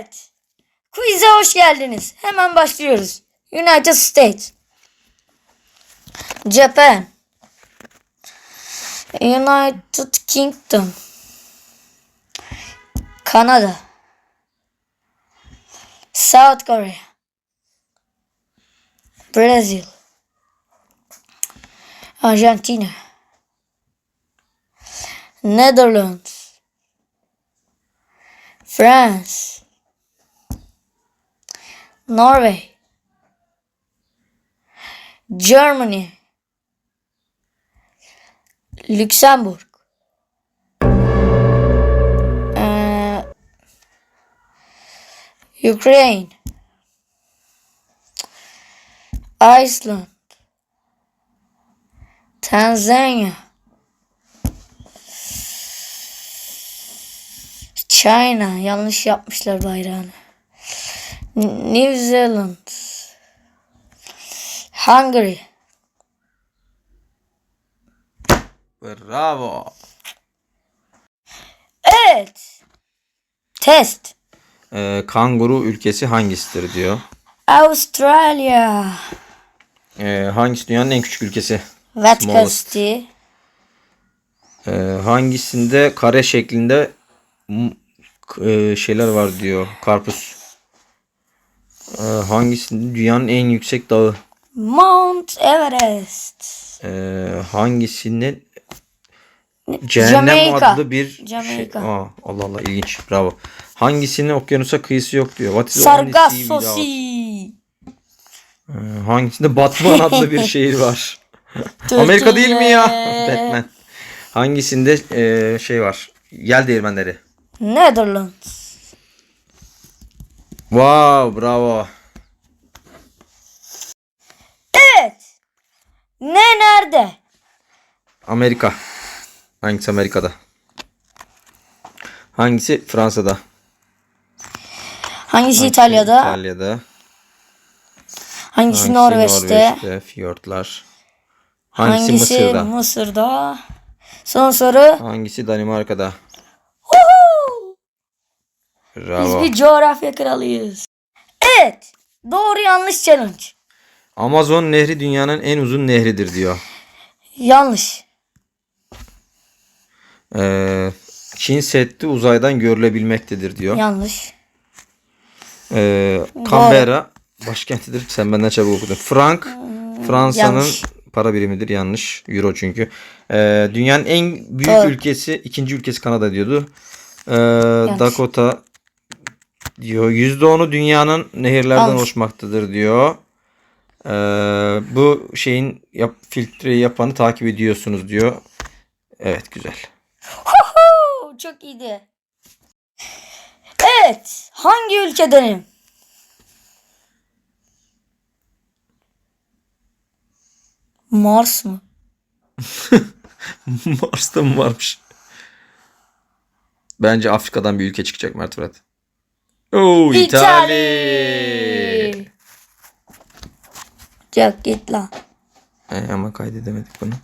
Evet. Quiz'e hoş geldiniz. Hemen başlıyoruz. United States. Japan. United Kingdom. Kanada. South Korea. Brazil. Arjantina. Netherlands. France. Norway. Germany. Luxembourg. Ee, Ukraine. Iceland. Tanzania. China. Yanlış yapmışlar bayrağını. New Zealand. Hungary. Bravo. Evet. Test. Ee, kanguru ülkesi hangisidir diyor. Australia. Ee, hangisi dünyanın en küçük ülkesi? Vatican. City. Ee, hangisinde kare şeklinde e, şeyler var diyor. Karpuz. Ee, hangisinde dünyanın en yüksek dağı? Mount Everest. Ee, hangisinin Cehennem Jamaica. adlı bir şey. Jamaica. Aa, Allah Allah ilginç. Bravo. Hangisinin okyanusa kıyısı yok diyor. What is sea Sargassosi. Ee, hangisinde Batman adlı bir şehir var? Amerika değil mi ya? Batman. Hangisinde e, şey var? Yel değirmenleri. Netherlands. Wow, bravo. Evet. Ne nerede? Amerika. Hangisi Amerika'da? Hangisi Fransa'da? Hangisi İtalya'da? İtalya'da. Hangisi, Hangisi Norveç'te? Norveç'te? Fiyortlar. Hangisi, Hangisi Mısır'da? Mısır'da? Son soru. Hangisi Danimarka'da? Huhu! Biz Bravo. bir coğrafya kralıyız. Evet. Doğru yanlış challenge. Amazon nehri dünyanın en uzun nehridir diyor. Yanlış. Ee, Çin Seddi uzaydan görülebilmektedir diyor. Yanlış. Ee, Canberra başkentidir. Sen benden çabuk okudun. Frank Fransa'nın yanlış. para birimidir. Yanlış. Euro çünkü. Ee, dünyanın en büyük Doğru. ülkesi, ikinci ülkesi Kanada diyordu. Ee, Dakota diyor. %10'u dünyanın nehirlerden Yanlış. oluşmaktadır diyor. Ee, bu şeyin yap, filtreyi yapanı takip ediyorsunuz diyor. Evet güzel. Çok iyiydi. Evet. Hangi ülkedenim? Mars mı? Mars'ta mı varmış? Bence Afrika'dan bir ülke çıkacak Mert Fırat. Oo, İtalya. Çok git lan. E, ama kaydedemedik bunu.